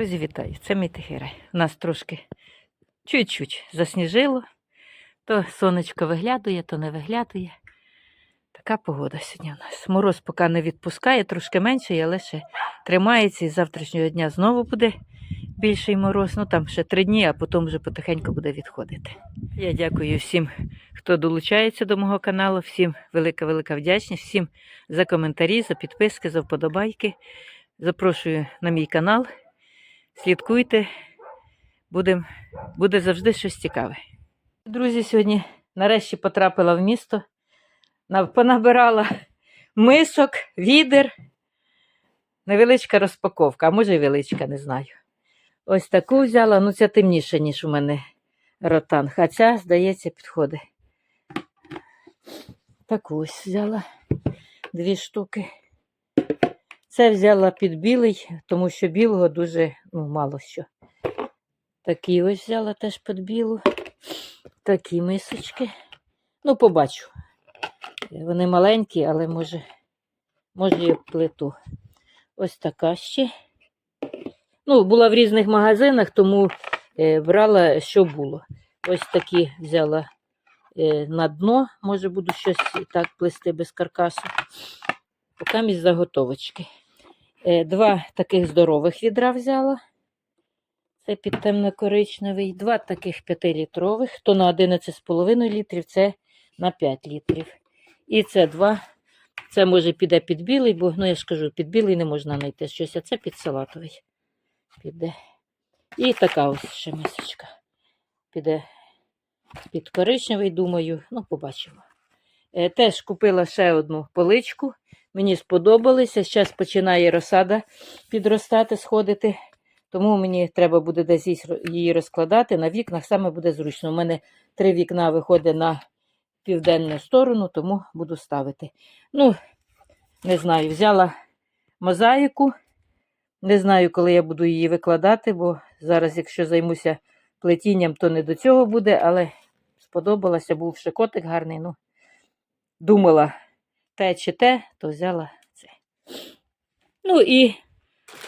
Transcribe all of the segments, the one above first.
Друзі, вітаю! Це мій тихий. У нас трошки чуть-чуть засніжило. То сонечко виглядує, то не виглядує. Така погода сьогодні у нас. Мороз поки не відпускає, трошки менший, але ще тримається. І з завтрашнього дня знову буде більший мороз. Ну там ще три дні, а потім вже потихеньку буде відходити. Я дякую всім, хто долучається до мого каналу. Всім велика-велика вдячність, всім за коментарі, за підписки, за вподобайки. Запрошую на мій канал. Слідкуйте, Будем, буде завжди щось цікаве. Друзі, сьогодні нарешті потрапила в місто, понабирала мисок, відер. Невеличка розпаковка, а може величка, не знаю. Ось таку взяла, ну ця темніша, ніж у мене ротан. А ця, здається, підходить. Таку ось взяла дві штуки. Це взяла під білий, тому що білого дуже ну, мало що. Такі ось взяла теж під білу. Такі мисочки. Ну, побачу. Вони маленькі, але може, може і плиту. Ось така ще. Ну, була в різних магазинах, тому е, брала, що було. Ось такі взяла е, на дно. Може, буду щось так плести без каркасу. Поки із заготовочки. Е, Два таких здорових відра взяла. Це під темно-коричневий. Два таких 5-літрових. То на 11,5 літрів, це на 5 літрів. І це два. Це може піде під білий, бо ну я ж кажу, під білий не можна знайти щось, а це під салатовий. Піде. І така ось ще мисочка. Піде під коричневий, думаю, ну, побачимо. Е, теж купила ще одну поличку. Мені сподобалося. Зараз починає розсада підростати, сходити. Тому мені треба буде десь її розкладати. На вікнах саме буде зручно. У мене три вікна виходить на південну сторону, тому буду ставити. Ну, не знаю, взяла мозаїку. Не знаю, коли я буду її викладати, бо зараз, якщо займуся плетінням, то не до цього буде, але сподобалося, був ще котик гарний. Ну, думала, те чи те, то взяла це. Ну і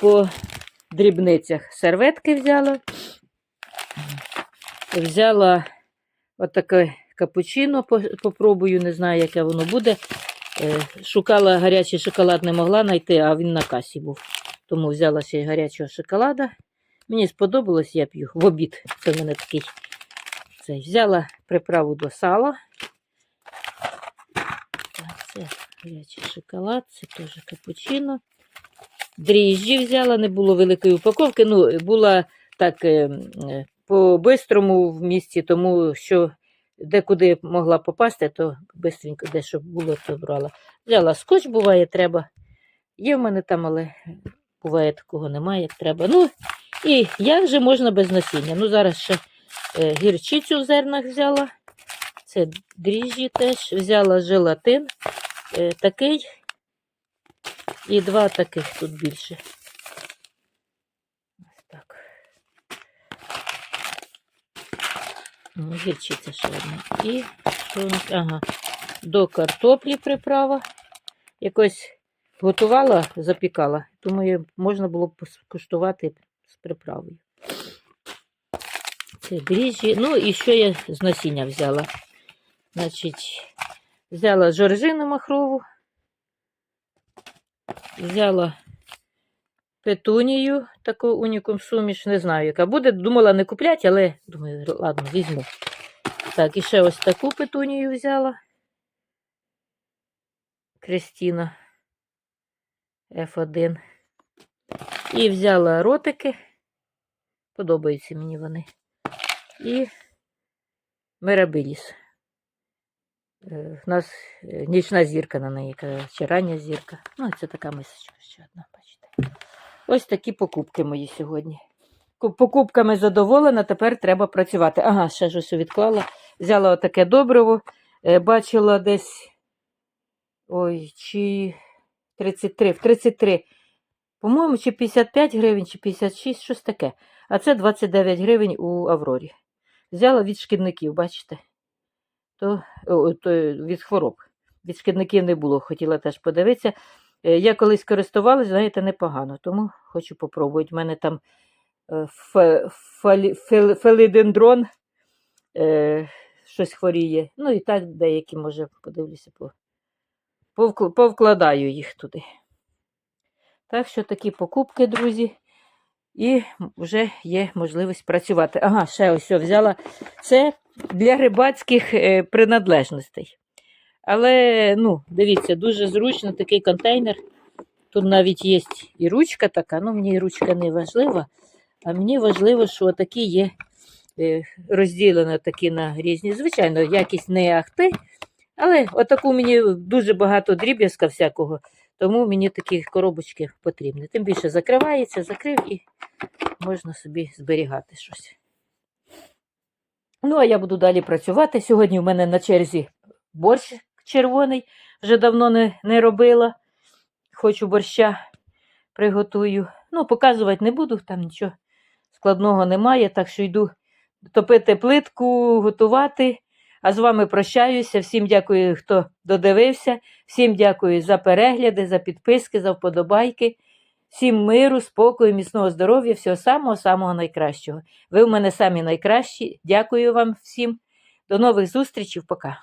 по дрібницях серветки взяла. Взяла отаке капучино, по- попробую, не знаю, яке воно буде. Е, Шукала гарячий шоколад, не могла знайти, а він на касі був. Тому взяла ще й гарячого шоколада. Мені сподобалось, я п'ю в обід. Це в мене такий. Це, взяла приправу до сала. Це гарячий шоколад, це теж капучино. Дріжджі взяла, не було великої упаковки. Ну, була так е, е, по-бистрому в місті, тому що де-куди могла попасти, то бистренько де щоб було, то брала. Взяла скотч, буває, треба. Є в мене там, але буває такого немає, як треба. Ну, і як же можна без насіння? Ну, зараз ще е, гірчицю в зернах взяла. Це дріжджі теж. Взяла желатин такий. І два таких тут більше. Ось так. Ну, Гірчиця ще одна. І що у нас? Ага. До картоплі приправа. Якось готувала, запікала. Думаю, можна було б скуштувати з приправою. Це дріжджі. Ну, і що я з насіння взяла? Значить, взяла жоржину махрову. Взяла петунію, таку унікум суміш, не знаю, яка буде. Думала не купляти, але думаю, ладно, візьму. Так, і ще ось таку петунію взяла. Крістіна F1. І взяла ротики. Подобаються мені вони. І Мирабиліс. Е, В нас е, нічна зірка на неї, чи зірка. Ну, це така мисочка ще одна, бачите. Ось такі покупки мої сьогодні. Покупками задоволена, тепер треба працювати. Ага, ще ж ось відклала. Взяла отаке добриво. Е, Бачила десь. Ой, чи 33, в 33. По-моєму, чи 55 гривень, чи 56, щось таке. А це 29 гривень у Аврорі. Взяла від шкідників, бачите? То, то від хвороб. Від шкідників не було, хотіла теж подивитися. Е, Я колись користувалась, знаєте, непогано, тому хочу попробувати. У мене там е, фелідендрон е, щось хворіє. Ну і так деякі, може, подивлюся, повкладаю їх туди. Так що такі покупки, друзі. І вже є можливість працювати. Ага, ще ось взяла. Це для рибацьких е, принадлежностей. Але, ну, дивіться, дуже зручно такий контейнер. Тут навіть є і ручка така, ну мені ручка не важлива, а мені важливо, що такі є е, розділені такі на різні. Звичайно, якість не ахти, але отаку мені дуже багато дріб'язка всякого, тому мені такі коробочки потрібні. Тим більше закривається, закрив і можна собі зберігати щось. Ну, а я буду далі працювати. Сьогодні в мене на черзі борщ червоний, вже давно не, не робила. Хочу борща приготую. Ну, показувати не буду, там нічого складного немає, так що йду топити плитку, готувати. А з вами прощаюся. Всім дякую, хто додивився. Всім дякую за перегляди, за підписки, за вподобайки. Всім миру, спокою, міцного здоров'я, всього самого-самого найкращого. Ви в мене самі найкращі. Дякую вам всім. До нових зустрічей. Пока.